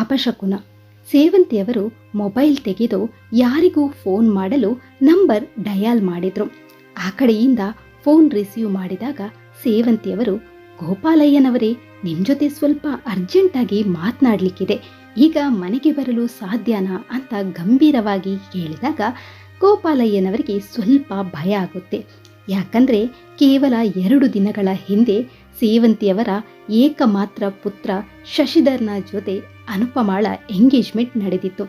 ಅಪಶಕುನ. ಸೇವಂತಿಯವರು mobile ತೆಗೆದು ಯಾರಿಗೂ phone ಮಾಡಲು ನಂಬರ್ ಡಯಾಲ್ ಮಾಡಿದ್ರು. ಆ ಕಡೆಯಿಂದ ಫೋನ್ ರಿಸೀವ್ ಮಾಡಿದಾಗ ಸೇವಂತಿಯವರು, ಗೋಪಾಲಯ್ಯನವರೇ ನಿಮ್ಮ ಜೊತೆ ಸ್ವಲ್ಪ ಅರ್ಜೆಂಟಾಗಿ ಮಾತನಾಡಲಿಕ್ಕಿದೆ. ಈಗ ಮನೆಗೆ ಬರಲು ಸಾಧ್ಯನಾ? ಅಂತ ಗಂಭೀರವಾಗಿ ಹೇಳಿದಾಗ ಗೋಪಾಲಯ್ಯನವರಿಗೆ ಸ್ವಲ್ಪ ಭಯ ಆಗುತ್ತೆ. ಯಾಕಂದ್ರೆ ಕೇವಲ ಎರಡು ದಿನಗಳ ಹಿಂದೆ ಸೇವಂತಿಯವರ ಏಕಮಾತ್ರ ಪುತ್ರ ಶಶಿಧರ್ನ ಜೊತೆ ಅನುಪಮಾಳ ಎಂಗೇಜ್ಮೆಂಟ್ ನಡೆದಿತ್ತು.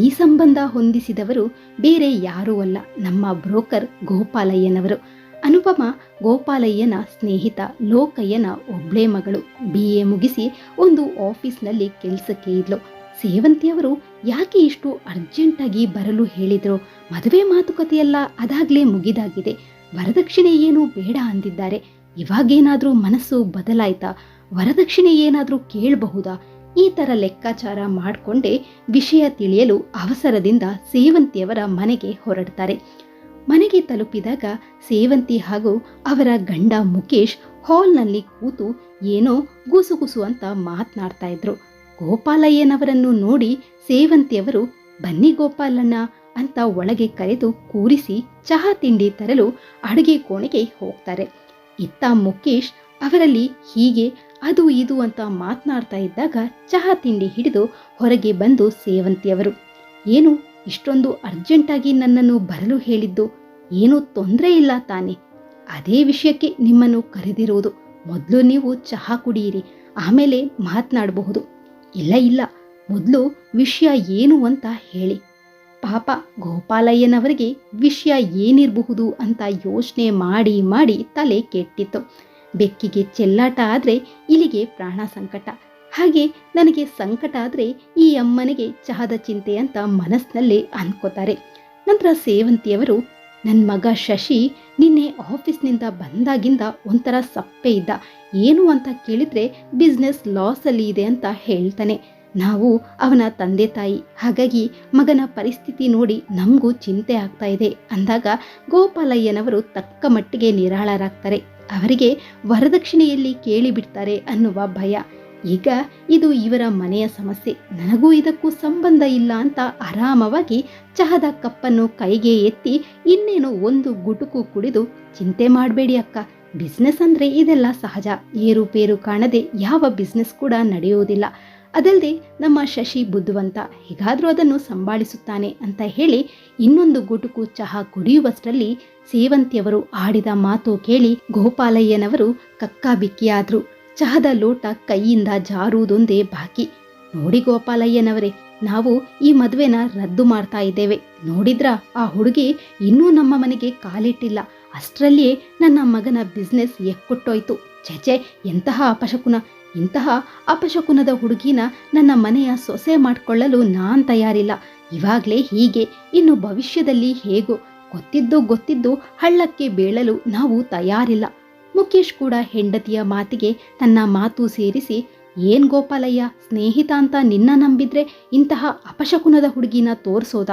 ಈ ಸಂಬಂಧ ಹೊಂದಿಸಿದವರು ಬೇರೆ ಯಾರೂ ಅಲ್ಲ, ನಮ್ಮ ಬ್ರೋಕರ್ ಗೋಪಾಲಯ್ಯನವರು. ಅನುಪಮ ಗೋಪಾಲಯ್ಯನ ಸ್ನೇಹಿತ ಲೋಕಯ್ಯನ ಒಬ್ಳೇ ಮಗಳು. ಬಿ ಎ ಮುಗಿಸಿ ಒಂದು ಆಫೀಸ್ನಲ್ಲಿ ಕೆಲಸಕ್ಕೆ ಇದ್ಲು. ಸೇವಂತಿಯವರು ಯಾಕೆ ಇಷ್ಟು ಅರ್ಜೆಂಟಾಗಿ ಬರಲು ಹೇಳಿದ್ರು? ಮದುವೆ ಮಾತುಕತೆಯೆಲ್ಲ ಅದಾಗ್ಲೇ ಮುಗಿದಾಗಿದೆ. ವರದಕ್ಷಿಣೆ ಏನು ಬೇಡ ಅಂದಿದ್ದಾರೆ. ಇವಾಗೇನಾದರೂ ಮನಸ್ಸು ಬದಲಾಯ್ತಾ? ವರದಕ್ಷಿಣೆ ಏನಾದರೂ ಕೇಳಬಹುದಾ? ಈ ಥರ ಲೆಕ್ಕಾಚಾರ ಮಾಡಿಕೊಂಡೇ ವಿಷಯ ತಿಳಿಯಲು ಅವಸರದಿಂದ ಸೇವಂತಿಯವರ ಮನೆಗೆ ಹೊರಡ್ತಾರೆ. ಮನೆಗೆ ತಲುಪಿದಾಗ ಸೇವಂತಿ ಹಾಗೂ ಅವರ ಗಂಡ ಮುಕೇಶ್ ಹಾಲ್ನಲ್ಲಿ ಕೂತು ಏನೋ ಗುಸುಗುಸು ಅಂತ ಮಾತನಾಡ್ತಾ ಇದ್ರು. ಗೋಪಾಲಯ್ಯನವರನ್ನು ನೋಡಿ ಸೇವಂತಿಯವರು, ಬನ್ನಿ ಗೋಪಾಲಣ್ಣ ಅಂತ ಒಳಗೆ ಕರೆದು ಕೂರಿಸಿ ಚಹಾ ತಿಂಡಿ ತರಲು ಅಡುಗೆ ಕೋಣೆಗೆ ಹೋಗ್ತಾರೆ. ಇತ್ತ ಮುಖೇಶ್ ಅವರಲ್ಲಿ ಹೀಗೆ ಅದು ಇದು ಅಂತ ಮಾತನಾಡ್ತಾ ಇದ್ದಾಗ ಚಹಾ ತಿಂಡಿ ಹಿಡಿದು ಹೊರಗೆ ಬಂದು ಸೇವಂತಿಯವರು, ಏನು, ಇಷ್ಟೊಂದು ಅರ್ಜೆಂಟಾಗಿ ನನ್ನನ್ನು ಬರಲು ಹೇಳಿದ್ದು? ಏನೂ ತೊಂದರೆ ಇಲ್ಲ ತಾನೆ. ಅದೇ ವಿಷಯಕ್ಕೆ ನಿಮ್ಮನ್ನು ಕರೆದಿರುವುದು. ಮೊದಲು ನೀವು ಚಹಾ ಕುಡಿಯಿರಿ, ಆಮೇಲೆ ಮಾತನಾಡಬಹುದು. ಇಲ್ಲ ಇಲ್ಲ, ಮೊದಲು ವಿಷಯ ಏನು ಅಂತ ಹೇಳಿ. ಪಾಪ ಗೋಪಾಲಯ್ಯನವರಿಗೆ ವಿಷಯ ಏನಿರಬಹುದು ಅಂತ ಯೋಚನೆ ಮಾಡಿ ಮಾಡಿ ತಲೆ ಕೆಟ್ಟಿತ್ತು. ಬೆಕ್ಕಿಗೆ ಚೆಲ್ಲಾಟ ಆದರೆ ಇಲಿಗೆ ಪ್ರಾಣ ಸಂಕಟ. ಹಾಗೆ ನನಗೆ ಸಂಕಟ ಆದರೆ ಈ ಅಮ್ಮನಿಗೆ ಚಹದ ಚಿಂತೆ ಅಂತ ಮನಸ್ಸಿನಲ್ಲೇ ಅಂದ್ಕೋತಾರೆ ನಂತರ ಸೇವಂತಿಯವರು ನನ್ನ ಮಗ ಶಶಿ ನಿನ್ನೆ ಆಫೀಸ್ನಿಂದ ಬಂದಾಗಿಂದ ಒಂಥರ ಸಪ್ಪೆ ಇದ್ದ. ಏನು ಅಂತ ಕೇಳಿದರೆ ಬಿಸ್ನೆಸ್ ಲಾಸಲ್ಲಿ ಇದೆ ಅಂತ ಹೇಳ್ತಾನೆ. ನಾವು ಅವನ ತಂದೆ ತಾಯಿ. ಹಾಗಾಗಿ ಮಗನ ಪರಿಸ್ಥಿತಿ ನೋಡಿ ನಮಗೂ ಚಿಂತೆ ಆಗ್ತಾ ಇದೆ ಅಂದಾಗ ಗೋಪಾಲಯ್ಯನವರು ತಕ್ಕ ಮಟ್ಟಿಗೆ ನಿರಾಳರಾಗ್ತಾರೆ. ಅವರಿಗೆ ವರದಕ್ಷಿಣೆಯಲ್ಲಿ ಕೇಳಿಬಿಡ್ತಾರೆ ಅನ್ನುವ ಭಯ. ಈಗ ಇದು ಇವರ ಮನೆಯ ಸಮಸ್ಯೆ. ನನಗೂ ಇದಕ್ಕೂ ಸಂಬಂಧ ಇಲ್ಲ ಅಂತ ಆರಾಮವಾಗಿ ಚಹದ ಕಪ್ಪನ್ನು ಕೈಗೆ ಎತ್ತಿ ಇನ್ನೇನು ಒಂದು ಗುಟುಕು ಕುಡಿದು, ಚಿಂತೆ ಮಾಡಬೇಡಿ ಅಕ್ಕ. ಬಿಸ್ನೆಸ್ ಅಂದ್ರೆ ಇದೆಲ್ಲ ಸಹಜ. ಏರುಪೇರು ಕಾಣದೆ ಯಾವ ಬಿಸ್ನೆಸ್ ಕೂಡ ನಡೆಯುವುದಿಲ್ಲ ಅದಲ್ಲದೆ ನಮ್ಮ ಶಶಿ ಬುದ್ಧವಂತ ಹೇಗಾದರೂ ಅದನ್ನು ಸಂಭಾಳಿಸುತ್ತಾನೆ ಅಂತ ಹೇಳಿ ಇನ್ನೊಂದು ಗುಟುಕು ಚಹಾ ಕುಡಿಯುವಷ್ಟರಲ್ಲಿ ಸೇವಂತಿಯವರು ಆಡಿದ ಮಾತು ಕೇಳಿ ಗೋಪಾಲಯ್ಯನವರು ಕಕ್ಕಾಬಿಕ್ಕಿಯಾದರು. ಚಹದ ಲೋಟ ಕೈಯಿಂದ ಜಾರುವುದೊಂದೇ ಬಾಕಿ. ನೋಡಿ ಗೋಪಾಲಯ್ಯನವರೇ, ನಾವು ಈ ಮದುವೆನ ರದ್ದು ಮಾಡ್ತಾ ಇದ್ದೇವೆ. ನೋಡಿದ್ರ, ಆ ಹುಡುಗಿ ಇನ್ನೂ ನಮ್ಮ ಮನೆಗೆ ಕಾಲಿಟ್ಟಿಲ್ಲ. ಅಷ್ಟರಲ್ಲಿಯೇ ನನ್ನ ಮಗನ ಬಿಸ್ನೆಸ್ ಎಕ್ಕುಟ್ಟೋಯ್ತು. ಛೆಚೆ ಎಂತಹ ಅಪಶಕುನ. ಇಂತಹ ಅಪಶಕುನದ ಹುಡುಗಿನ ನನ್ನ ಮನೆಯ ಸೊಸೆ ಮಾಡಿಕೊಳ್ಳಲು ನಾನ್ ತಯಾರಿಲ್ಲ. ಇವಾಗ್ಲೇ ಹೀಗೆ, ಇನ್ನು ಭವಿಷ್ಯದಲ್ಲಿ ಹೇಗೋ ಗೊತ್ತಿದ್ದು ಗೊತ್ತಿದ್ದು ಹಳ್ಳಕ್ಕೆ ಬೀಳಲು ನಾವು ತಯಾರಿಲ್ಲ. ಮುಖೇಶ್ ಕೂಡ ಹೆಂಡತಿಯ ಮಾತಿಗೆ ತನ್ನ ಮಾತು ಸೇರಿಸಿ, ಏನ್ ಗೋಪಾಲಯ್ಯ, ಸ್ನೇಹಿತ ಅಂತ ನಿನ್ನ ನಂಬಿದ್ರೆ ಇಂತಹ ಅಪಶಕುನದ ಹುಡುಗಿನ ತೋರಿಸೋದ?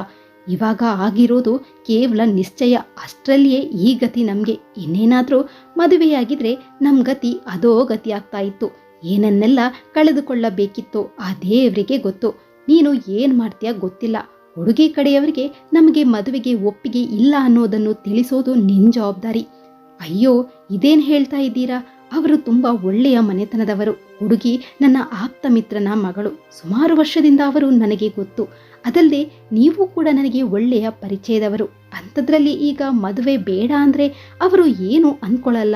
ಇವಾಗ ಆಗಿರೋದು ಕೇವಲ ನಿಶ್ಚಯ. ಅಷ್ಟರಲ್ಲಿಯೇ ಈ ಗತಿ ನಮಗೆ ಇನ್ನೇನಾದರೂ ಮದುವೆಯಾಗಿದ್ರೆ ನಮ್ಮ ಗತಿ ಅದೋ ಗತಿ ಆಗ್ತಾ ಇತ್ತು. ಏನನ್ನೆಲ್ಲ ಕಳೆದುಕೊಳ್ಳಬೇಕಿತ್ತು ಆ ದೇವರಿಗೆ ಗೊತ್ತು. ನೀನು ಏನು ಮಾಡ್ತೀಯ ಗೊತ್ತಿಲ್ಲ. ಹುಡುಗಿ ಕಡೆಯವರಿಗೆ ನಮಗೆ ಮದುವೆಗೆ ಒಪ್ಪಿಗೆ ಇಲ್ಲ ಅನ್ನೋದನ್ನು ತಿಳಿಸೋದು ನಿನ್ನ ಜವಾಬ್ದಾರಿ. ಅಯ್ಯೋ, ಇದೇನು ಹೇಳ್ತಾ ಇದ್ದೀರಾ? ಅವರು ತುಂಬ ಒಳ್ಳೆಯ ಮನೆತನದವರು. ಹುಡುಗಿ ನನ್ನ ಆಪ್ತ ಮಿತ್ರನ ಮಗಳು. ಸುಮಾರು ವರ್ಷದಿಂದ ಅವರು ನನಗೆ ಗೊತ್ತು. ಅದಲ್ಲದೆ ನೀವು ಕೂಡ ನನಗೆ ಒಳ್ಳೆಯ ಪರಿಚಯದವರು. ಅಂಥದ್ರಲ್ಲಿ ಈಗ ಮದುವೆ ಬೇಡ ಅಂದರೆ ಅವರು ಏನು ಅಂದ್ಕೊಳ್ಳಲ್ಲ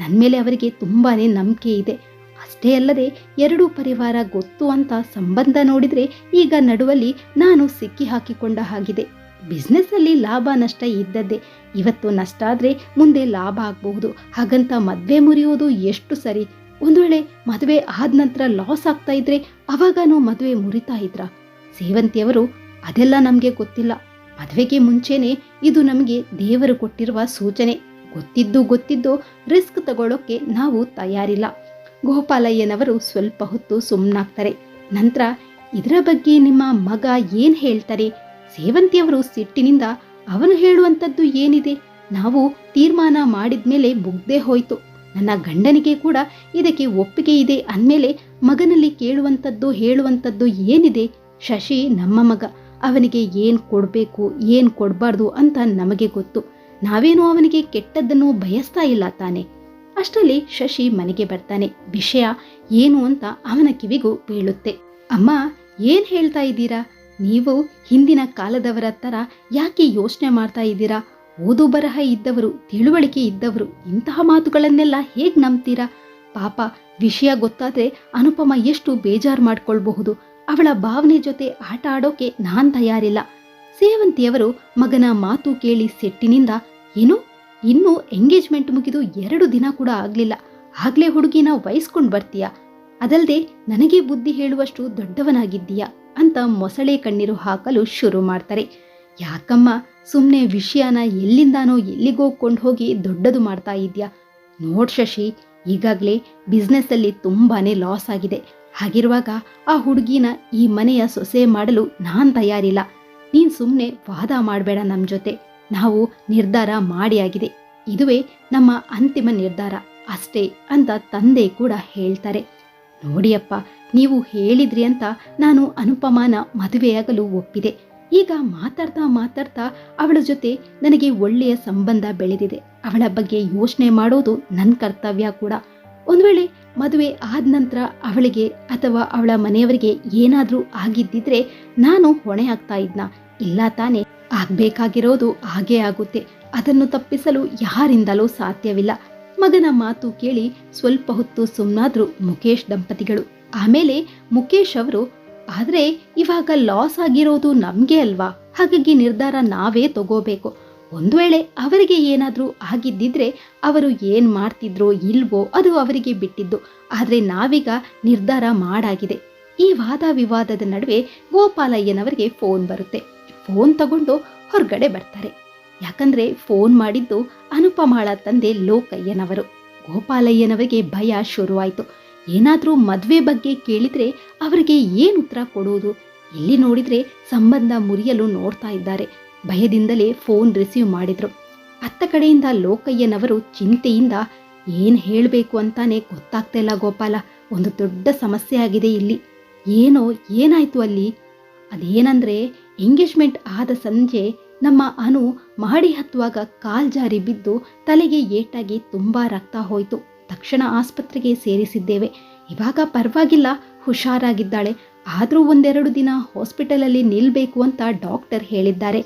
ನನ್ನ ಮೇಲೆ ಅವರಿಗೆ ತುಂಬಾ ನಂಬಿಕೆ ಇದೆ. ಅಷ್ಟೇ ಅಲ್ಲದೆ ಎರಡೂ ಪರಿವಾರ ಗೊತ್ತು ಅಂತ ಸಂಬಂಧ ನೋಡಿದ್ರೆ ಈಗ ನಡುವಲ್ಲಿ ನಾನು ಸಿಕ್ಕಿ ಹಾಕಿಕೊಂಡ ಹಾಗಿದೆ. ಬಿಸ್ನೆಸ್ಸಲ್ಲಿ ಲಾಭ ನಷ್ಟ ಇದ್ದದ್ದೇ. ಇವತ್ತು ನಷ್ಟ ಆದರೆ ಮುಂದೆ ಲಾಭ ಆಗಬಹುದು. ಹಾಗಂತ ಮದುವೆ ಮುರಿಯೋದು ಎಷ್ಟು ಸರಿ? ಒಂದು ವೇಳೆ ಮದುವೆ ಆದ ನಂತರ ಲಾಸ್ ಆಗ್ತಾ ಇದ್ರೆ ಅವಾಗನೂ ಮದುವೆ ಮುರಿತಾ ಇದ್ರ? ಸೇವಂತಿಯವರು ಅದೆಲ್ಲ ನಮಗೆ ಗೊತ್ತಿಲ್ಲ. ಮದುವೆಗೆ ಮುಂಚೆನೆ ಇದು ನಮಗೆ ದೇವರು ಕೊಟ್ಟಿರುವ ಸೂಚನೆ. ಗೊತ್ತಿದ್ದು ಗೊತ್ತಿದ್ದು ರಿಸ್ಕ್ ತಗೊಳ್ಳೋಕೆ ನಾವು ತಯಾರಿಲ್ಲ. ಗೋಪಾಲಯ್ಯನವರು ಸ್ವಲ್ಪ ಹೊತ್ತು ಸುಮ್ಮನಾಗ್ತಾರೆ ನಂತರ, ಇದರ ಬಗ್ಗೆ ನಿಮ್ಮ ಮಗ ಏನ್ ಹೇಳ್ತಾರೆ? ಸೇವಂತಿಯವರು ಸಿಟ್ಟಿನಿಂದ ಅವನು ಹೇಳುವಂಥದ್ದು ಏನಿದೆ? ನಾವು ತೀರ್ಮಾನ ಮಾಡಿದ್ಮೇಲೆ ಮುಗ್ದೇ ಹೋಯ್ತು. ನನ್ನ ಗಂಡನಿಗೆ ಕೂಡ ಇದಕ್ಕೆ ಒಪ್ಪಿಗೆ ಇದೆ ಅಂದಮೇಲೆ ಮಗನಲ್ಲಿ ಕೇಳುವಂಥದ್ದು, ಹೇಳುವಂಥದ್ದು ಏನಿದೆ? ಶಶಿ ನಮ್ಮ ಮಗ. ಅವನಿಗೆ ಏನು ಕೊಡಬೇಕು, ಏನು ಕೊಡಬಾರ್ದು ಅಂತ ನಮಗೆ ಗೊತ್ತು. ನಾವೇನೋ ಅವನಿಗೆ ಕೆಟ್ಟದ್ದನ್ನು ಬಯಸ್ತಾ ಇಲ್ಲ ತಾನೆ. ಅಷ್ಟರಲ್ಲಿ ಶಶಿ ಮನೆಗೆ ಬರ್ತಾನೆ. ವಿಷಯ ಏನು ಅಂತ ಅವನ ಕಿವಿಗೂ ಬೀಳುತ್ತೆ. ಅಮ್ಮ, ಏನ್ ಹೇಳ್ತಾ ಇದ್ದೀರಾ? ನೀವು ಹಿಂದಿನ ಕಾಲದವರ ತರ ಯಾಕೆ ಯೋಚನೆ ಮಾಡ್ತಾ ಇದ್ದೀರಾ? ಓದು ಬರಹ ಇದ್ದವರು, ತಿಳುವಳಿಕೆ ಇದ್ದವರು, ಇಂತಹ ಮಾತುಗಳನ್ನೆಲ್ಲ ಹೇಗ್ ನಂಬ್ತೀರಾ? ಪಾಪ, ವಿಷಯ ಗೊತ್ತಾದ್ರೆ ಅನುಪಮ ಎಷ್ಟು ಬೇಜಾರು ಮಾಡ್ಕೊಳ್ಬಹುದು. ಅವಳ ಭಾವನೆ ಜೊತೆ ಆಟ ಆಡೋಕೆ ನಾನ್ ತಯಾರಿಲ್ಲ. ಸೇವಂತಿಯವರು ಮಗನ ಮಾತು ಕೇಳಿ ಸೆಟ್ಟಿನಿಂದ, ಏನು? ಇನ್ನೂ ಎಂಗೇಜ್ಮೆಂಟ್ ಮುಗಿದು ಎರಡು ದಿನ ಕೂಡ ಆಗಲಿಲ್ಲ. ಆಗ್ಲೇ ಹುಡುಗಿನ ವಹಿಸ್ಕೊಂಡು ಬರ್ತೀಯ. ಅದಲ್ದೆ ನನಗೆ ಬುದ್ಧಿ ಹೇಳುವಷ್ಟು ದೊಡ್ಡವನಾಗಿದ್ದೀಯಾ ಅಂತ ಮೊಸಳೆ ಕಣ್ಣೀರು ಹಾಕಲು ಶುರು ಮಾಡ್ತಾರೆ. ಯಾಕಮ್ಮ ಸುಮ್ಮನೆ ವಿಷಯನ ಎಲ್ಲಿಂದಾನೋ ಎಲ್ಲಿಗೋ ಕೊಂಡು ಹೋಗಿ ದೊಡ್ಡದು ಮಾಡ್ತಾ ಇದೆಯಾ ನೋಡ್ ಶಶಿ, ಈಗಾಗಲೇ ಬಿಸ್ನೆಸ್ಸಲ್ಲಿ ತುಂಬಾನೇ ಲಾಸ್ ಆಗಿದೆ. ಹಾಗಿರುವಾಗ ಆ ಹುಡುಗಿನ ಈ ಮನೆಯ ಸೊಸೆ ಮಾಡಲು ನಾನು ತಯಾರಿಲ್ಲ. ನೀನು ಸುಮ್ಮನೆ ವಾದ ಮಾಡಬೇಡ ನಮ್ಮ ಜೊತೆ. ನಾವು ನಿರ್ಧಾರ ಮಾಡಿ ಆಗಿದೆ. ಇದುವೇ ನಮ್ಮ ಅಂತಿಮ ನಿರ್ಧಾರ. ಅಷ್ಟೇ ಅಂತ ತಂದೆ ಕೂಡ ಹೇಳ್ತಾರೆ. ನೋಡಿಯಪ್ಪ, ನೀವು ಹೇಳಿದ್ರಿ ಅಂತ ನಾನು ಅನುಪಮಾನ ಮದುವೆಯಾಗಲು ಒಪ್ಪಿದೆ. ಈಗ ಮಾತಾಡ್ತಾ ಮಾತಾಡ್ತಾ ಅವಳ ಜೊತೆ ನನಗೆ ಒಳ್ಳೆಯ ಸಂಬಂಧ ಬೆಳೆದಿದೆ. ಅವಳ ಬಗ್ಗೆ ಯೋಚನೆ ಮಾಡೋದು ನನ್ನ ಕರ್ತವ್ಯ ಕೂಡ. ಒಂದು ವೇಳೆ ಮದುವೆ ಆದ ನಂತರ ಅವಳಿಗೆ ಅಥವಾ ಅವಳ ಮನೆಯವರಿಗೆ ಏನಾದರೂ ಆಗಿದ್ದಿದ್ರೆ ನಾನು ಹೊಣೆ ಆಗ್ತಾ ಇದ್ನ. ಇಲ್ಲ ತಾನೇ ಆಗ್ಬೇಕಾಗಿರೋದು ಹಾಗೇ ಆಗುತ್ತೆ. ಅದನ್ನು ತಪ್ಪಿಸಲು ಯಾರಿಂದಲೂ ಸಾಧ್ಯವಿಲ್ಲ. ಮಗನ ಮಾತು ಕೇಳಿ ಸ್ವಲ್ಪ ಹೊತ್ತು ಸುಮ್ಮನಾದ್ರು ಮುಖೇಶ್ ದಂಪತಿಗಳು. ಆಮೇಲೆ ಮುಖೇಶ್ ಅವರು, ಆದ್ರೆ ಇವಾಗ ಲಾಸ್ ಆಗಿರೋದು ನಮ್ಗೆ ಅಲ್ವಾ? ಹಾಗಾಗಿ ನಿರ್ಧಾರ ನಾವೇ ತಗೋಬೇಕು. ಒಂದು ವೇಳೆ ಅವರಿಗೆ ಏನಾದ್ರೂ ಆಗಿದ್ದಿದ್ರೆ ಅವರು ಏನ್ ಮಾಡ್ತಿದ್ರೋ ಇಲ್ವೋ ಅದು ಅವರಿಗೆ ಬಿಟ್ಟಿದ್ದು. ಆದ್ರೆ ನಾವೀಗ ನಿರ್ಧಾರ ಮಾಡಾಗಿದೆ. ಈ ವಾದ ವಿವಾದದ ನಡುವೆ ಗೋಪಾಲಯ್ಯನವರಿಗೆ ಫೋನ್ ಬರುತ್ತೆ. ಫೋನ್ ತಗೊಂಡು ಹೊರಗಡೆ ಬರ್ತಾರೆ. ಯಾಕಂದ್ರೆ ಫೋನ್ ಮಾಡಿದ್ದು ಅನುಪಮಾಳ ತಂದೆ ಲೋಕಯ್ಯನವರು. ಗೋಪಾಲಯ್ಯನವರಿಗೆ ಭಯ ಶುರುವಾಯಿತು. ಏನಾದರೂ ಮದುವೆ ಬಗ್ಗೆ ಕೇಳಿದ್ರೆ ಅವರಿಗೆ ಏನು ಉತ್ತರ ಕೊಡುವುದು ಎಲ್ಲಿ ನೋಡಿದ್ರೆ ಸಂಬಂಧ ಮುರಿಯಲು ನೋಡ್ತಾ ಇದ್ದಾರೆ. ಭಯದಿಂದಲೇ ಫೋನ್ ರಿಸೀವ್ ಮಾಡಿದ್ರು. ಅತ್ತ ಕಡೆಯಿಂದ ಲೋಕಯ್ಯನವರು ಚಿಂತೆಯಿಂದ ಏನು ಹೇಳಬೇಕು ಅಂತಾನೆ ಗೊತ್ತಾಗ್ತಾ ಇಲ್ಲ ಗೋಪಾಲ. ಒಂದು ದೊಡ್ಡ ಸಮಸ್ಯೆ ಆಗಿದೆ ಇಲ್ಲಿ. ಏನೋ ಏನಾಯ್ತು ಅಲ್ಲಿ? ಅದೇನಂದ್ರೆ ಎಂಗೇಜ್ಮೆಂಟ್ ಆದ ಸಂಜೆ ನಮ್ಮ ಅನು ಮಹಡಿ ಹತ್ತುವಾಗ ಕಾಲ್ ಜಾರಿ ಬಿದ್ದು ತಲೆಗೆ ಏಟಾಗಿ ತುಂಬಾ ರಕ್ತ ಹೋಯ್ತು. ತಕ್ಷಣ ಆಸ್ಪತ್ರೆಗೆ ಸೇರಿಸಿದ್ದೇವೆ. ಇವಾಗ ಪರವಾಗಿಲ್ಲ, ಹುಷಾರಾಗಿದ್ದಾಳೆ. ಆದರೂ ಒಂದೆರಡು ದಿನ ಹಾಸ್ಪಿಟಲಲ್ಲಿ ನಿಲ್ಬೇಕು ಅಂತ ಡಾಕ್ಟರ್ ಹೇಳಿದ್ದಾರೆ.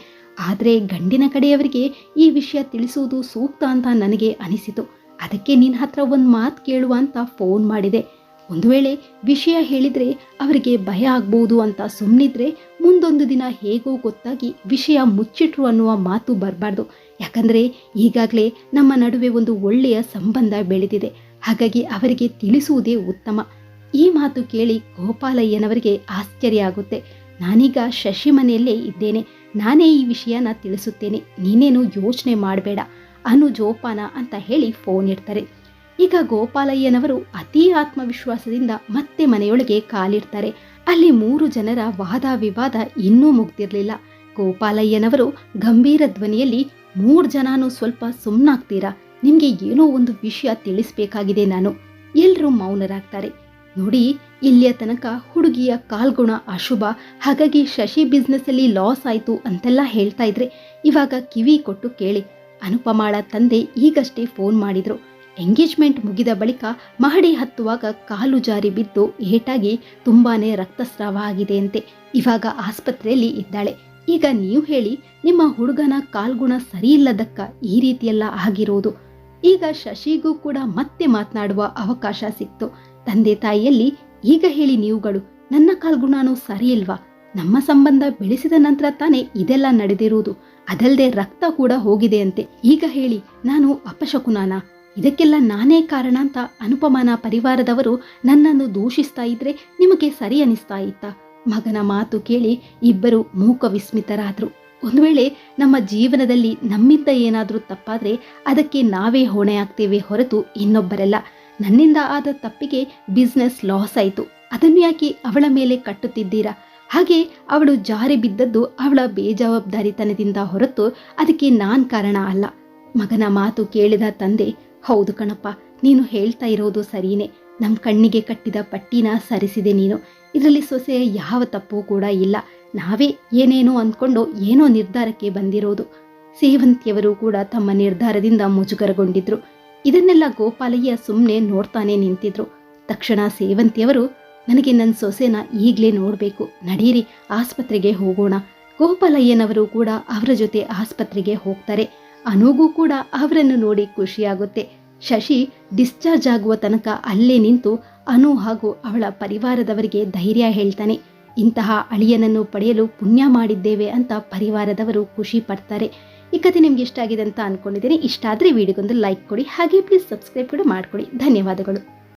ಆದರೆ ಗಂಡಿನ ಕಡೆಯವರಿಗೆ ಈ ವಿಷಯ ತಿಳಿಸುವುದು ಸೂಕ್ತ ಅಂತ ನನಗೆ ಅನಿಸಿತು. ಅದಕ್ಕೆ ನಿನ್ನ ಹತ್ರ ಒಂದು ಮಾತು ಕೇಳುವ ಅಂತ ಫೋನ್ ಮಾಡಿದೆ. ಒಂದು ವೇಳೆ ವಿಷಯ ಹೇಳಿದರೆ ಅವರಿಗೆ ಭಯ ಆಗ್ಬೋದು ಅಂತ ಸುಮ್ಮನಿದ್ರೆ ಮುಂದೊಂದು ದಿನ ಹೇಗೋ ಗೊತ್ತಾಗಿ ವಿಷಯ ಮುಚ್ಚಿಟ್ರು ಅನ್ನುವ ಮಾತು ಬರಬಾರ್ದು. ಯಾಕಂದ್ರೆ ಈಗಾಗಲೇ ನಮ್ಮ ನಡುವೆ ಒಂದು ಒಳ್ಳೆಯ ಸಂಬಂಧ ಬೆಳೆದಿದೆ. ಹಾಗಾಗಿ ಅವರಿಗೆ ತಿಳಿಸುವುದೇ ಉತ್ತಮ. ಈ ಮಾತು ಕೇಳಿ ಗೋಪಾಲಯ್ಯನವರಿಗೆ ಆಶ್ಚರ್ಯ ಆಗುತ್ತೆ. ನಾನೀಗ ಶಶಿ ಮನೆಯಲ್ಲೇ ಇದ್ದೇನೆ. ನಾನೇ ಈ ವಿಷಯನ ತಿಳಿಸುತ್ತೇನೆ. ನೀನೇನು ಯೋಚನೆ ಮಾಡಬೇಡ. ಅನು ಜೋಪಾನ ಅಂತ ಹೇಳಿ ಫೋನ್ ಇಡ್ತಾರೆ. ಈಗ ಗೋಪಾಲಯ್ಯನವರು ಅತೀ ಆತ್ಮವಿಶ್ವಾಸದಿಂದ ಮತ್ತೆ ಮನೆಯೊಳಗೆ ಕಾಲಿಡ್ತಾರೆ. ಅಲ್ಲಿ ಮೂರು ಜನರ ವಾದ ವಿವಾದ ಇನ್ನೂ ಮುಗ್ದಿರಲಿಲ್ಲ. ಗೋಪಾಲಯ್ಯನವರು ಗಂಭೀರ ಧ್ವನಿಯಲ್ಲಿ, ಮೂರು ಜನನೂ ಸ್ವಲ್ಪ ಸುಮ್ಮನಾಗ್ತೀರಾ ನಿಮಗೆ ಏನೋ ಒಂದು ವಿಷಯ ತಿಳಿಸ್ಬೇಕಾಗಿದೆ ನಾನು. ಎಲ್ಲರೂ ಮೌನರಾಗ್ತಾರೆ. ನೋಡಿ, ಇಲ್ಲಿಯ ತನಕ ಹುಡುಗಿಯ ಕಾಲ್ಗುಣ ಅಶುಭ, ಹಾಗಾಗಿ ಶಶಿ ಬಿಸ್ನೆಸ್ಸಲ್ಲಿ ಲಾಸ್ ಆಯ್ತು ಅಂತೆಲ್ಲ ಹೇಳ್ತಾ ಇದ್ರೆ ಇವಾಗ ಕಿವಿ ಕೊಟ್ಟು ಕೇಳಿ. ಅನುಪಮಾಳ ತಂದೆ ಈಗಷ್ಟೇ ಫೋನ್ ಮಾಡಿದ್ರು. ಎಂಗೇಜ್ಮೆಂಟ್ ಮುಗಿದ ಬಳಿಕ ಮಹಡಿ ಹತ್ತುವಾಗ ಕಾಲು ಜಾರಿ ಬಿದ್ದು ಏಟಾಗಿ ತುಂಬಾನೇ ರಕ್ತಸ್ರಾವ ಆಗಿದೆಯಂತೆ ಇವಾಗ ಆಸ್ಪತ್ರೆಯಲ್ಲಿ ಇದ್ದಾಳೆ. ಈಗ ನೀವು ಹೇಳಿ, ನಿಮ್ಮ ಹುಡುಗನ ಕಾಲ್ಗುಣ ಸರಿಯಿಲ್ಲದಕ್ಕ ಈ ರೀತಿಯೆಲ್ಲ ಆಗಿರೋದು? ಈಗ ಶಶಿಗೂ ಕೂಡ ಮತ್ತೆ ಮಾತನಾಡುವ ಅವಕಾಶ ಸಿಕ್ತು. ತಂದೆ ತಾಯಿಯಲ್ಲಿ, ಈಗ ಹೇಳಿ ನೀವುಗಳು, ನನ್ನ ಕಾಲ್ಗುಣನೂ ಸರಿಯಿಲ್ವಾ? ನಮ್ಮ ಸಂಬಂಧ ಬೆಳೆಸಿದ ನಂತರ ತಾನೇ ಇದೆಲ್ಲ ನಡೆದಿರುವುದು. ಅದಲ್ಲದೆ ರಕ್ತ ಕೂಡ ಹೋಗಿದೆಯಂತೆ. ಈಗ ಹೇಳಿ, ನಾನು ಅಪಶಕುನಾನ? ಇದಕ್ಕೆಲ್ಲ ನಾನೇ ಕಾರಣ ಅಂತ ಅನುಪಮಾನ ಪರಿವಾರದವರು ನನ್ನನ್ನು ದೂಷಿಸ್ತಾ ಇದ್ರೆ ನಿಮಗೆ ಸರಿ ಅನಿಸ್ತಾ ಇತ್ತಾ? ಮಗನ ಮಾತು ಕೇಳಿ ಇಬ್ಬರು ಮೂಕ ವಿಸ್ಮಿತರಾದರು ಒಂದು ವೇಳೆ ನಮ್ಮ ಜೀವನದಲ್ಲಿ ನಮ್ಮಿಂದ ಏನಾದರೂ ತಪ್ಪಾದ್ರೆ ಅದಕ್ಕೆ ನಾವೇ ಹೊಣೆ ಆಗ್ತೇವೆ ಹೊರತು ಇನ್ನೊಬ್ಬರಲ್ಲ. ನನ್ನಿಂದ ಆದ ತಪ್ಪಿಗೆ ಬಿಸ್ನೆಸ್ ಲಾಸ್ ಆಯಿತು. ಅದನ್ನು ಯಾಕೆ ಅವಳ ಮೇಲೆ ಕಟ್ಟುತ್ತಿದ್ದೀರಾ? ಹಾಗೆ ಅವಳು ಜಾರಿ ಬಿದ್ದದ್ದು ಅವಳ ಬೇಜವಾಬ್ದಾರಿತನದಿಂದ ಹೊರತು ಅದಕ್ಕೆ ನಾನ್ ಕಾರಣ ಅಲ್ಲ. ಮಗನ ಮಾತು ಕೇಳಿದ ತಂದೆ ಹೌದು ಕಣಪ್ಪ, ನೀನು ಹೇಳ್ತಾ ಇರೋದು ಸರಿನೇ. ನಮ್ಮ ಕಣ್ಣಿಗೆ ಕಟ್ಟಿದ ಪಟ್ಟಿನ ಸರಿಸಿದೆ ನೀನು. ಇದರಲ್ಲಿ ಸೊಸೆಯ ಯಾವ ತಪ್ಪು ಕೂಡ ಇಲ್ಲ. ನಾವೇ ಏನೇನೋ ಅಂದ್ಕೊಂಡು ಏನೋ ನಿರ್ಧಾರಕ್ಕೆ ಬಂದಿರೋದು. ಸೇವಂತಿಯವರು ಕೂಡ ತಮ್ಮ ನಿರ್ಧಾರದಿಂದ ಮುಜುಗರಗೊಂಡಿದ್ರು. ಇದನ್ನೆಲ್ಲ ಗೋಪಾಲಯ್ಯ ಸುಮ್ಮನೆ ನೋಡ್ತಾನೆ ನಿಂತಿದ್ರು. ತಕ್ಷಣ ಸೇವಂತಿಯವರು, ನನಗೆ ನನ್ನ ಸೊಸೆನ ಈಗಲೇ ನೋಡಬೇಕು. ನಡೀರಿ, ಆಸ್ಪತ್ರೆಗೆ ಹೋಗೋಣ. ಗೋಪಾಲಯ್ಯನವರು ಕೂಡ ಅವರ ಜೊತೆ ಆಸ್ಪತ್ರೆಗೆ ಹೋಗ್ತಾರೆ. ಅನುಗೂ ಕೂಡ ಅವರನ್ನು ನೋಡಿ ಖುಷಿಯಾಗುತ್ತೆ. ಶಶಿ ಡಿಸ್ಚಾರ್ಜ್ ಆಗುವ ತನಕ ಅಲ್ಲೇ ನಿಂತು ಅನು ಹಾಗೂ ಅವಳ ಪರಿವಾರದವರಿಗೆ ಧೈರ್ಯ ಹೇಳ್ತಾನೆ. ಇಂತಹ ಅಳಿಯನನ್ನು ಪಡೆಯಲು ಪುಣ್ಯ ಮಾಡಿದ್ದೇವೆ ಅಂತ ಪರಿವಾರದವರು ಖುಷಿ ಪಡ್ತಾರೆ. ಈ ಕತೆ ನಿಮ್ಗೆ ಇಷ್ಟ ಆಗಿದೆ ಅಂತ ಅನ್ಕೊಂಡಿದ್ದೀನಿ. ಇಷ್ಟ ಆದರೆ ವಿಡಿಯೋಗೊಂದು ಲೈಕ್ ಕೊಡಿ. ಹಾಗೆ ಪ್ಲೀಸ್ ಸಬ್ಸ್ಕ್ರೈಬ್ ಕೂಡ ಮಾಡಿಕೊಡಿ. ಧನ್ಯವಾದಗಳು.